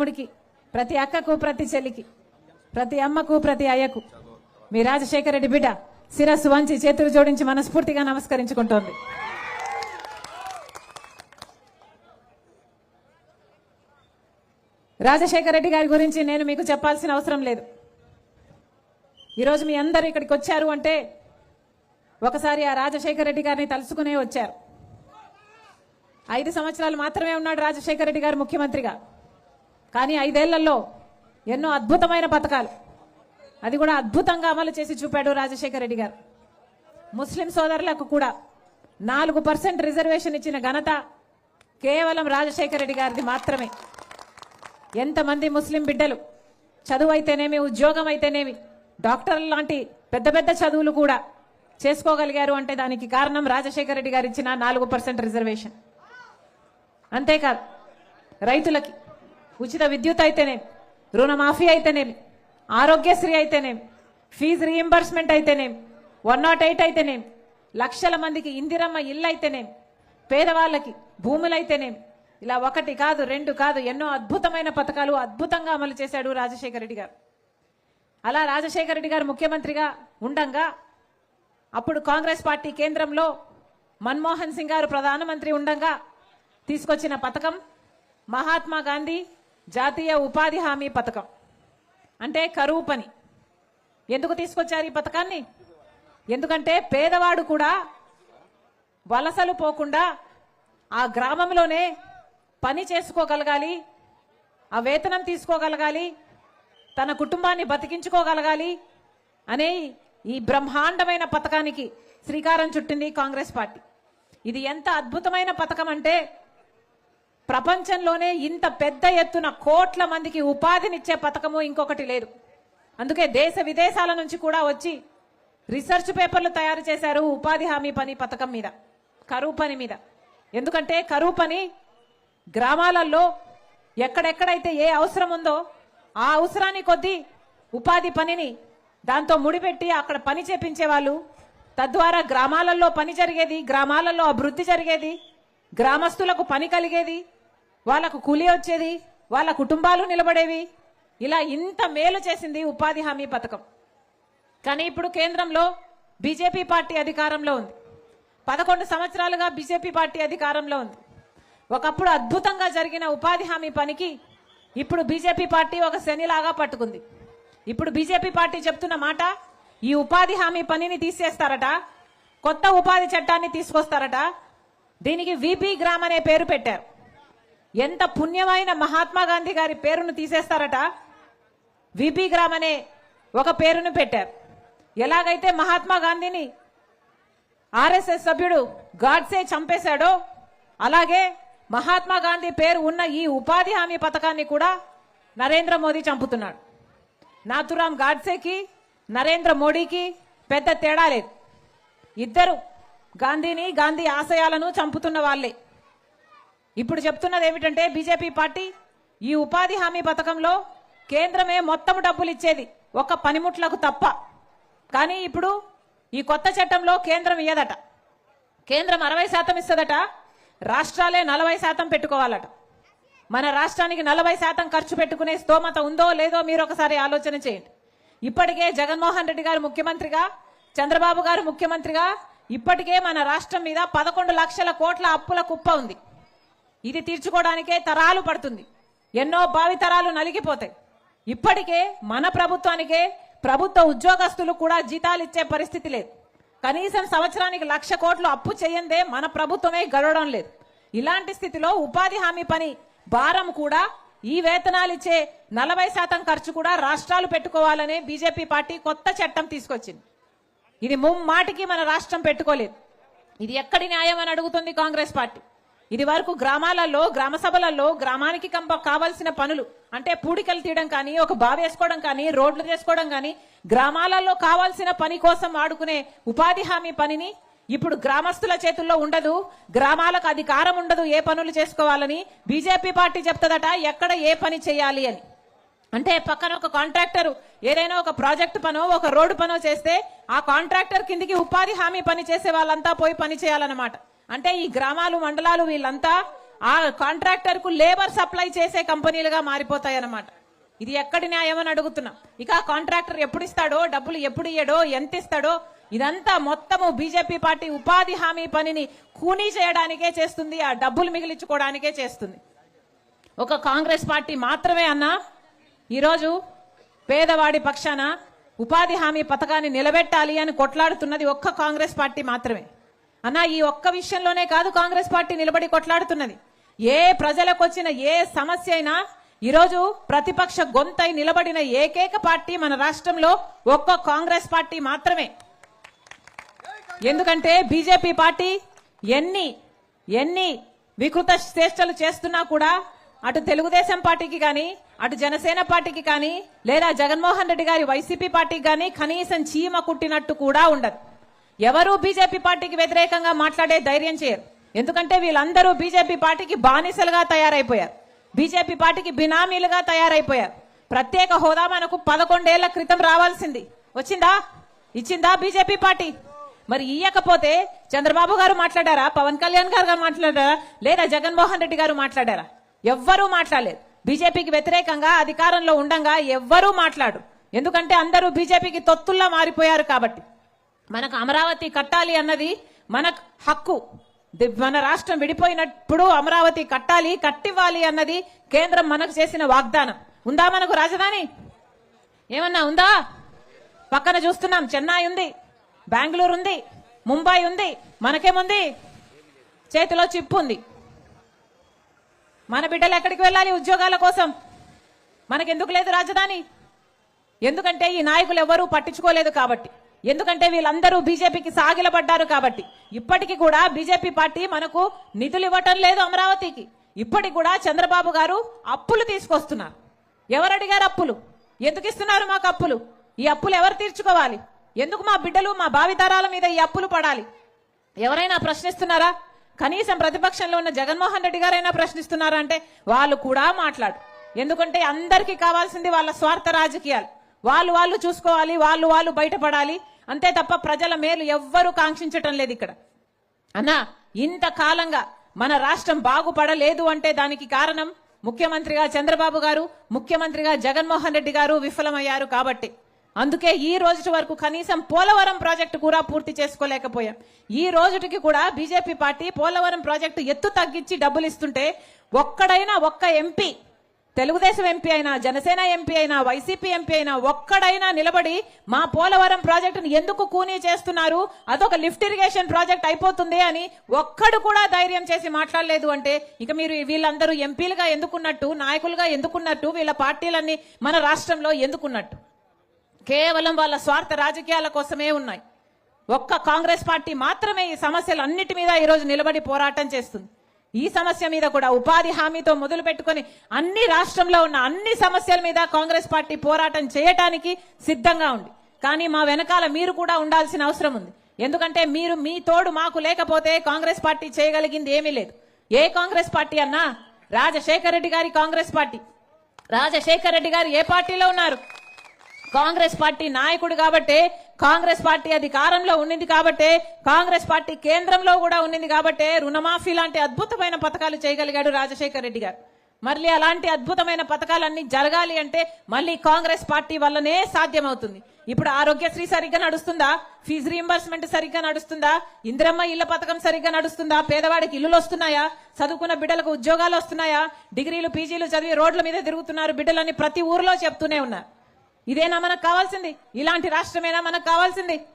తమ్ముడికి ప్రతి అక్కకు ప్రతి చెల్లికి ప్రతి అమ్మకు ప్రతి అయ్యకు. మీ రాజశేఖర రెడ్డి బిడ్డ శిరస్సు వంచి చేతులు జోడించి మనస్ఫూర్తిగా నమస్కరించుకుంటోంది. రాజశేఖర రెడ్డి గారి గురించి నేను మీకు చెప్పాల్సిన అవసరం లేదు. ఈరోజు మీ అందరూ ఇక్కడికి వచ్చారు అంటే ఒకసారి ఆ రాజశేఖర రెడ్డి గారిని తలుసుకునే వచ్చారు. ఐదు సంవత్సరాలు మాత్రమే ఉన్నాడు రాజశేఖర రెడ్డి గారు ముఖ్యమంత్రిగా. కానీ ఐదేళ్ళలో ఎన్నో అద్భుతమైన పథకాలు. అది కూడా అద్భుతంగా అమలు చేసి చూపాడు రాజశేఖర రెడ్డి గారు. ముస్లిం సోదరులకు కూడా నాలుగు పర్సెంట్ రిజర్వేషన్ ఇచ్చిన ఘనత కేవలం రాజశేఖర రెడ్డి గారిది మాత్రమే. ఎంతమంది ముస్లిం బిడ్డలు చదువు అయితేనేమి ఉద్యోగం అయితేనేమి డాక్టర్లు లాంటి పెద్ద పెద్ద చదువులు కూడా చేసుకోగలిగారు అంటే దానికి కారణం రాజశేఖర రెడ్డి గారు ఇచ్చిన నాలుగు పర్సెంట్ రిజర్వేషన్. అంతేకాదు రైతులకి ఉచిత విద్యుత్ అయితేనేమి రుణమాఫీ అయితేనేమి ఆరోగ్యశ్రీ అయితేనేమి ఫీజు రీఎంబర్స్మెంట్ అయితేనేమి వన్ నాట్ ఎయిట్ అయితేనేమి లక్షల మందికి ఇందిరమ్మ ఇల్లు అయితేనేమి పేదవాళ్ళకి భూములు అయితేనేమి ఇలా ఒకటి కాదు రెండు కాదు ఎన్నో అద్భుతమైన పథకాలు అద్భుతంగా అమలు చేశాడు రాజశేఖర రెడ్డి గారు. అలా రాజశేఖర రెడ్డి గారు ముఖ్యమంత్రిగా ఉండంగా అప్పుడు కాంగ్రెస్ పార్టీ కేంద్రంలో మన్మోహన్ సింగ్ గారు ప్రధానమంత్రి ఉండంగా తీసుకొచ్చిన పథకం మహాత్మా గాంధీ జాతీయ ఉపాధి హామీ పథకం. అంటే కరువు పని. ఎందుకు తీసుకొచ్చారు ఈ పథకాన్ని? ఎందుకంటే పేదవాడు కూడా వలసలు పోకుండా ఆ గ్రామంలోనే పని చేసుకోగలగాలి ఆ వేతనం తీసుకోగలగాలి తన కుటుంబాన్ని బతికించుకోగలగాలి అనే ఈ బ్రహ్మాండమైన పథకానికి శ్రీకారం చుట్టింది కాంగ్రెస్ పార్టీ. ఇది ఎంత అద్భుతమైన పథకం అంటే ప్రపంచంలోనే ఇంత పెద్ద ఎత్తున కోట్ల మందికి ఉపాధినిచ్చే పథకము ఇంకొకటి లేదు. అందుకే దేశ విదేశాల నుంచి కూడా వచ్చి రీసెర్చ్ పేపర్లు తయారు చేశారు ఉపాధి హామీ పని పథకం మీద కరువు పని మీద. ఎందుకంటే కరువు పని గ్రామాలలో ఎక్కడెక్కడైతే ఏ అవసరం ఉందో ఆ అవసరాన్ని కొద్దీ ఉపాధి పనిని దాంతో ముడిపెట్టి అక్కడ పని చేపించే వాళ్ళు తద్వారా గ్రామాలలో పని జరిగేది గ్రామాలలో అభివృద్ధి జరిగేది గ్రామస్తులకు పని కలిగేది వాళ్ళకు కూలి వచ్చేది వాళ్ళ కుటుంబాలు నిలబడేవి. ఇలా ఇంత మేలు చేసింది ఉపాధి హామీ పథకం. కానీ ఇప్పుడు కేంద్రంలో బీజేపీ పార్టీ అధికారంలో ఉంది. పదకొండు సంవత్సరాలుగా బీజేపీ పార్టీ అధికారంలో ఉంది. ఒకప్పుడు అద్భుతంగా జరిగిన ఉపాధి హామీ పనికి ఇప్పుడు బీజేపీ పార్టీ ఒక శనిలాగా పట్టుకుంది. ఇప్పుడు బీజేపీ పార్టీ చెప్తున్న మాట ఈ ఉపాధి హామీ పనిని తీసేస్తారట కొత్త ఉపాధి చట్టాన్ని తీసుకొస్తారట. దీనికి విపి గ్రామ్ అనే పేరు పెట్టారు. ఎంత పుణ్యమైన మహాత్మా గాంధీ గారి పేరును తీసేస్తారట? విపి గ్రామ్ అనే ఒక పేరును పెట్టారు. ఎలాగైతే మహాత్మా గాంధీని ఆర్ఎస్ఎస్ సభ్యుడు గాడ్సే చంపేశాడో అలాగే మహాత్మా గాంధీ పేరు ఉన్న ఈ ఉపాధి హామీ పథకాన్ని కూడా నరేంద్ర మోదీ చంపుతున్నాడు. నాథురామ్ గాడ్సేకి నరేంద్ర మోడీకి పెద్ద తేడా లేదు. ఇద్దరు గాంధీని గాంధీ ఆశయాలను చంపుతున్న వాళ్ళే. ఇప్పుడు చెప్తున్నది ఏమిటంటే బీజేపీ పార్టీ ఈ ఉపాధి హామీ పథకంలో కేంద్రమే మొత్తం డబ్బులు ఇచ్చేది ఒక పనిముట్లకు తప్ప. కానీ ఇప్పుడు ఈ కొత్త చట్టంలో కేంద్రం ఇయ్యదట. కేంద్రం అరవై శాతం ఇస్తుందట రాష్ట్రాలే నలభై శాతం పెట్టుకోవాలట. మన రాష్ట్రానికి నలభై శాతం ఖర్చు పెట్టుకునే స్తోమత ఉందో లేదో మీరు ఒకసారి ఆలోచన చేయండి. ఇప్పటికే జగన్మోహన్ రెడ్డి గారు ముఖ్యమంత్రిగా చంద్రబాబు గారు ముఖ్యమంత్రిగా ఇప్పటికే మన రాష్ట్రం మీద పదకొండు లక్షల కోట్ల అప్పుల కుప్ప ఉంది. ఇది తీర్చుకోవడానికే తరాలు పడుతుంది. ఎన్నో భావితరాలు నలిగిపోతాయి. ఇప్పటికే మన ప్రభుత్వానికే ప్రభుత్వ ఉద్యోగస్తులు కూడా జీతాలు ఇచ్చే పరిస్థితి లేదు. కనీసం సంవత్సరానికి లక్ష కోట్లు అప్పు చేయందే మన ప్రభుత్వమే గడవడం లేదు. ఇలాంటి స్థితిలో ఉపాధి హామీ పని భారం కూడా ఈ వేతనాలు ఇచ్చే నలభై శాతం ఖర్చు కూడా రాష్ట్రాలు పెట్టుకోవాలనే బీజేపీ పార్టీ కొత్త చట్టం తీసుకొచ్చింది. ఇది ముమ్మాటికి మన రాష్ట్రం పెట్టుకోలేదు. ఇది ఎక్కడి న్యాయం అని అడుగుతుంది కాంగ్రెస్ పార్టీ. ఇది వరకు గ్రామాలలో గ్రామ సభలలో గ్రామానికి కంప కావాల్సిన పనులు అంటే పూడికలు తీయడం కానీ ఒక బావి వేసుకోవడం కానీ రోడ్లు చేసుకోవడం కానీ గ్రామాలలో కావాల్సిన పని కోసం వాడుకునే ఉపాధి హామీ పనిని ఇప్పుడు గ్రామస్తుల చేతుల్లో ఉండదు. గ్రామాలకు అధికారం ఉండదు ఏ పనులు చేసుకోవాలని బీజేపీ పార్టీ చెప్తుందట ఎక్కడ ఏ పని చేయాలి అని. అంటే పక్కన ఒక కాంట్రాక్టర్ ఏదైనా ఒక ప్రాజెక్ట్ పనో ఒక రోడ్డు పనో చేస్తే ఆ కాంట్రాక్టర్ కిందికి ఉపాధి హామీ పని చేసే వాళ్ళంతా పోయి పని చేయాలన్నమాట. అంటే ఈ గ్రామాలు మండలాలు వీళ్ళంతా ఆ కాంట్రాక్టర్కు లేబర్ సప్లై చేసే కంపెనీలుగా మారిపోతాయి అన్నమాట ఇది ఎక్కడి న్యాయమని అడుగుతున్నాం. ఇక కాంట్రాక్టర్ ఎప్పుడు ఇస్తాడో డబ్బులు ఎప్పుడు ఇయ్యడో ఎంత ఇస్తాడో ఇదంతా మొత్తము బీజేపీ పార్టీ ఉపాధి హామీ పనిని కూనీ చేయడానికే చేస్తుంది ఆ డబ్బులు మిగిలించుకోవడానికే చేస్తుంది. ఒక కాంగ్రెస్ పార్టీ మాత్రమే అన్నా ఈరోజు పేదవాడి పక్షాన ఉపాధి హామీ పథకాన్ని నిలబెట్టాలి అని కొట్లాడుతున్నది ఒక్క కాంగ్రెస్ పార్టీ మాత్రమే. అన్న ఈ ఒక్క విషయంలోనే కాదు కాంగ్రెస్ పార్టీ నిలబడి కొట్లాడుతున్నది. ఏ ప్రజలకు వచ్చిన ఏ సమస్య అయినా ఈరోజు ప్రతిపక్ష గొంతై నిలబడిన ఏకైక పార్టీ మన రాష్ట్రంలో ఒక్క కాంగ్రెస్ పార్టీ మాత్రమే. ఎందుకంటే బీజేపీ పార్టీ ఎన్ని ఎన్ని వికృత చేష్టలు చేస్తున్నా కూడా అటు తెలుగుదేశం పార్టీకి కానీ అటు జనసేన పార్టీకి కానీ లేదా జగన్మోహన్ రెడ్డి గారి వైసీపీ పార్టీకి కానీ కనీసం చీమ కుట్టినట్టు కూడా ఉండదు. ఎవరూ బీజేపీ పార్టీకి వ్యతిరేకంగా మాట్లాడే ధైర్యం చేయరు. ఎందుకంటే వీళ్ళందరూ బీజేపీ పార్టీకి బానిసలుగా తయారైపోయారు. బీజేపీ పార్టీకి బినామీలుగా తయారైపోయారు. ప్రత్యేక హోదా మనకు పదకొండేళ్ళ క్రితం రావాల్సింది. వచ్చిందా? ఇచ్చిందా బీజేపీ పార్టీ? మరి ఇయ్యకపోతే చంద్రబాబు గారు మాట్లాడారా? పవన్ కళ్యాణ్ గారు మాట్లాడారా? లేదా జగన్మోహన్ రెడ్డి గారు మాట్లాడారా? ఎవ్వరూ మాట్లాడలేదు. బీజేపీకి వ్యతిరేకంగా అధికారంలో ఉండంగా ఎవ్వరూ మాట్లాడు ఎందుకంటే అందరూ బీజేపీకి తొత్తుల్లా మారిపోయారు కాబట్టి. మనకు అమరావతి కట్టాలి అన్నది మన హక్కు. మన రాష్ట్రం విడిపోయినప్పుడు అమరావతి కట్టాలి కట్టివ్వాలి అన్నది కేంద్రం మనకు చేసిన వాగ్దానం. ఉందా మనకు రాజధాని? ఏమన్నా ఉందా? పక్కన చూస్తున్నాం చెన్నై ఉంది బెంగళూరు ఉంది ముంబై ఉంది మనకేముంది? చేతిలో చిప్పు ఉంది. మన బిడ్డలు ఎక్కడికి వెళ్ళాలి ఉద్యోగాల కోసం? మనకెందుకు లేదు రాజధాని? ఎందుకంటే ఈ నాయకులు ఎవరూ పట్టించుకోలేదు కాబట్టి. ఎందుకంటే వీళ్ళందరూ బీజేపీకి సాగిలబడ్డారు కాబట్టి. ఇప్పటికీ కూడా బీజేపీ పార్టీ మనకు నిధులు ఇవ్వటం లేదు అమరావతికి. ఇప్పటికి కూడా చంద్రబాబు గారు అప్పులు తీసుకొస్తున్నారు. ఎవరు అడిగారు అప్పులు? ఎందుకు ఇస్తున్నారు మాకు అప్పులు? ఈ అప్పులు ఎవరు తీర్చుకోవాలి? ఎందుకు మా బిడ్డలు మా భావితరాల మీద ఈ అప్పులు పడాలి? ఎవరైనా ప్రశ్నిస్తున్నారా? కనీసం ప్రతిపక్షంలో ఉన్న జగన్మోహన్ రెడ్డి గారైనా ప్రశ్నిస్తున్నారా అంటే వాళ్ళు కూడా మాట్లాడు. ఎందుకంటే అందరికీ కావాల్సింది వాళ్ళ స్వార్థ రాజకీయాలు. వాళ్ళు వాళ్ళు చూసుకోవాలి వాళ్ళు వాళ్ళు బయటపడాలి. అంతే తప్ప ప్రజల మేలు ఎవ్వరూ కాంక్షించటం లేదు ఇక్కడ. అన్నా ఇంతకాలంగా మన రాష్ట్రం బాగుపడలేదు అంటే దానికి కారణం ముఖ్యమంత్రిగా చంద్రబాబు గారు ముఖ్యమంత్రిగా జగన్మోహన్ రెడ్డి గారు విఫలమయ్యారు కాబట్టి. అందుకే ఈ రోజు వరకు కనీసం పోలవరం ప్రాజెక్టు కూడా పూర్తి చేసుకోలేకపోయాం. ఈ రోజుటికి కూడా బీజేపీ పార్టీ పోలవరం ప్రాజెక్టు ఎత్తు తగ్గించి డబ్బులు ఇస్తుంటే ఒక్కడైనా ఒక్క ఎంపీ తెలుగుదేశం ఎంపీ అయినా జనసేన ఎంపీ అయినా వైసీపీ ఎంపీ అయినా ఒక్కడైనా నిలబడి మా పోలవరం ప్రాజెక్టును ఎందుకు కూనీ చేస్తున్నారు? అదొక లిఫ్ట్ ఇరిగేషన్ ప్రాజెక్ట్ అయిపోతుంది అని ఒక్కడు కూడా ధైర్యం చేసి మాట్లాడలేదు అంటే ఇక మీరు వీళ్ళందరూ ఎంపీలుగా ఎందుకున్నట్టు నాయకులుగా ఎందుకున్నట్టు వీళ్ళ పార్టీలన్నీ మన రాష్ట్రంలో ఎందుకున్నట్టు? కేవలం వాళ్ళ స్వార్థ రాజకీయాల కోసమే ఉన్నాయి. ఒక్క కాంగ్రెస్ పార్టీ మాత్రమే ఈ సమస్యలు అన్నిటి మీద ఈరోజు నిలబడి పోరాటం చేస్తుంది. ఈ సమస్య మీద కూడా ఉపాధి హామీతో మొదలు పెట్టుకొని అన్ని రాష్ట్రంలో ఉన్న అన్ని సమస్యల మీద కాంగ్రెస్ పార్టీ పోరాటం చేయటానికి సిద్ధంగా ఉంది. కానీ మా వెనకాల మీరు కూడా ఉండాల్సిన అవసరం ఉంది. ఎందుకంటే మీరు మీ తోడు మాకు లేకపోతే కాంగ్రెస్ పార్టీ చేయగలిగింది ఏమీ లేదు. ఏ కాంగ్రెస్ పార్టీ అన్నా? రాజశేఖర రెడ్డి గారి కాంగ్రెస్ పార్టీ. రాజశేఖర రెడ్డి గారు ఏ పార్టీలో ఉన్నారు? కాంగ్రెస్ పార్టీ నాయకుడు కాబట్టే కాంగ్రెస్ పార్టీ అధికారంలో ఉండింది కాబట్టే కాంగ్రెస్ పార్టీ కేంద్రంలో కూడా ఉండింది కాబట్టే రుణమాఫీ లాంటి అద్భుతమైన పథకాలు చేయగలిగాడు రాజశేఖర్ రెడ్డి గారు. మళ్ళీ అలాంటి అద్భుతమైన పథకాలన్నీ జరగాలి అంటే మళ్ళీ కాంగ్రెస్ పార్టీ వల్లనే సాధ్యమవుతుంది. ఇప్పుడు ఆరోగ్యశ్రీ సరిగ్గా నడుస్తుందా? ఫీజు రీఎంబర్స్మెంట్ సరిగ్గా నడుస్తుందా? ఇందిరమ్మ ఇళ్ళ పథకం సరిగ్గా నడుస్తుందా? పేదవాడికి ఇల్లులు వస్తున్నాయా? చదువుకున్న బిడ్డలకు ఉద్యోగాలు వస్తున్నాయా? డిగ్రీలు పీజీలు చదివి రోడ్ల మీద తిరుగుతున్నారు బిడ్డలని ప్రతి ఊరిలో చెప్తూనే ఉన్నారు. ఇదేనా మనకు కావాల్సింది? ఇలాంటి రాష్ట్రమేనా మనకు కావాల్సింది?